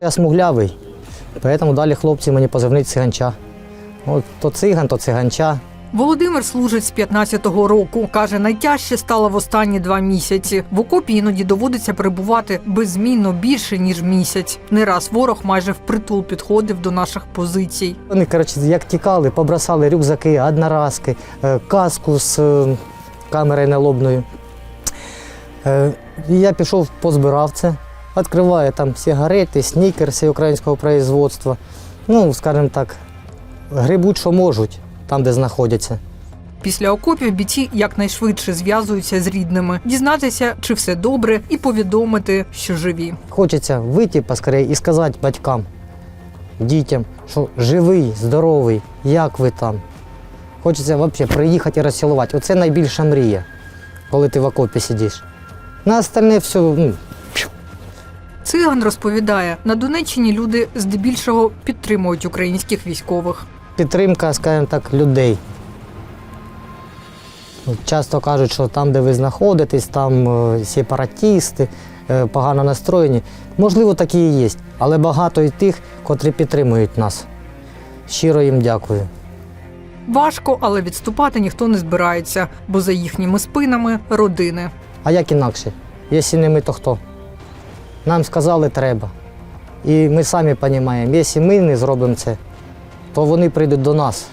Я смуглявий, тому далі хлопці мені позивнить циганча. От то циган, то циганча. Володимир служить з 15-го року. Каже, найтяжче стало в останні два місяці. В окопі іноді доводиться перебувати беззмінно більше ніж місяць. Не раз ворог майже впритул підходив до наших позицій. Вони, коротше, як тікали, побросали рюкзаки, одноразки, е, каску з е, камерою налобною. Е, Я пішов, позбирав це, відкриваю там сигарети, снікерси українського производства. Ну, скажімо так, грибуть, що можуть, там, де знаходяться. Після окопів бійці якнайшвидше зв'язуються з рідними, дізнатися, чи все добре, і повідомити, що живі. Хочеться вийти поскорее і сказати батькам, дітям, що живий, здоровий, як ви там. Хочеться взагалі приїхати і розцілувати. Оце найбільша мрія, коли ти в окопі сидиш. На остальне все, ну, Циган розповідає, на Донеччині люди здебільшого підтримують українських військових. підтримка, скажімо так, людей. Часто кажуть, що там, де ви знаходитесь, там е, сепаратісти, е, погано настроєні. Можливо, такі і є, але багато і тих, котрі підтримують нас. Щиро їм дякую. Важко, але відступати ніхто не збирається, бо за їхніми спинами родини. А як інакше? Якщо не ми, то хто? Нам сказали треба. І ми самі розуміємо, якщо ми не зробимо це, то вони прийдуть до нас,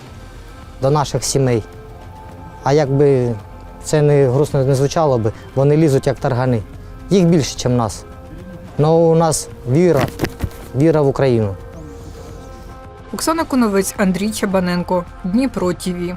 до наших сімей. А якби це не грустно не звучало би, вони лізуть як таргани. Їх більше, ніж нас. Але у нас віра, віра в Україну. Оксана Коновець, Андрій Чабаненко, Дніпро ТІВІ.